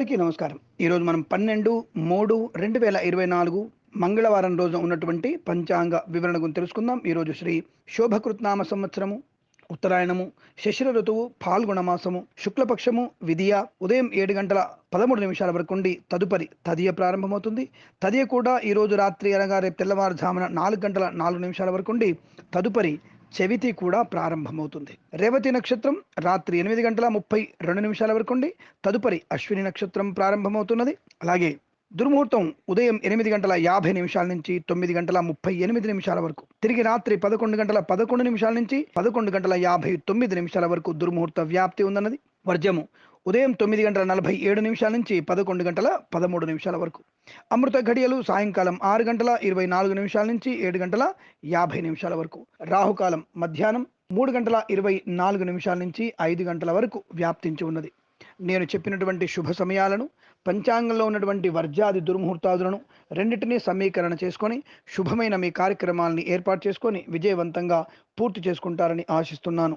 నమస్కారం. ఈరోజు మనం పన్నెండు మూడు రెండు వేల ఇరవై నాలుగు మంగళవారం రోజున ఉన్నటువంటి పంచాంగ వివరణ గురించి తెలుసుకుందాం. ఈరోజు శ్రీ శోభకృత్నామ సంవత్సరము ఉత్తరాయణము శశిర ఋతువు పాల్గొన మాసము శుక్లపక్షము విధియ ఉదయం ఏడు గంటల పదమూడు నిమిషాల వరకు ఉండి తదుపరి తదియ ప్రారంభమవుతుంది. తదియ కూడా ఈరోజు రాత్రి అనగా రేపు తెల్లవారుజామున నాలుగు గంటల నాలుగు నిమిషాల వరకు ఉండి తదుపరి చవితి కూడా ప్రారంభమవుతుంది. రేవతి నక్షత్రం రాత్రి ఎనిమిది గంటల ముప్పై రెండు నిమిషాల వరకు ఉండి తదుపరి అశ్విని నక్షత్రం ప్రారంభమవుతున్నది. అలాగే దుర్ముహూర్తం ఉదయం ఎనిమిది గంటల యాభై నిమిషాల నుంచి తొమ్మిది గంటల ముప్పై ఎనిమిది నిమిషాల వరకు. తిరిగి రాత్రి పదకొండు గంటల పదకొండు నిమిషాల నుంచి పదకొండు గంటల యాభై తొమ్మిది నిమిషాల వరకు దుర్ముహూర్త వ్యాప్తి ఉందన్నది. వర్జము ఉదయం తొమ్మిది గంటల నలభై ఏడు నిమిషాల నుంచి పదకొండు గంటల పదమూడు నిమిషాల వరకు. అమృత ఘడియలు సాయంకాలం ఆరు గంటల ఇరవై నాలుగు నిమిషాల నుంచి ఏడు గంటల యాభై నిమిషాల వరకు. రాహుకాలం మధ్యాహ్నం మూడు గంటల ఇరవై నాలుగు నిమిషాల నుంచి ఐదు గంటల వరకు వ్యాప్తించి ఉన్నది. నేను చెప్పినటువంటి శుభ సమయాలను పంచాంగంలో ఉన్నటువంటి వర్జాది దుర్ముహూర్తాదులను రెండింటినీ సమీకరణ చేసుకొని శుభమైన మీ కార్యక్రమాలని ఏర్పాటు చేసుకొని విజయవంతంగా పూర్తి చేసుకుంటారని ఆశిస్తున్నాను.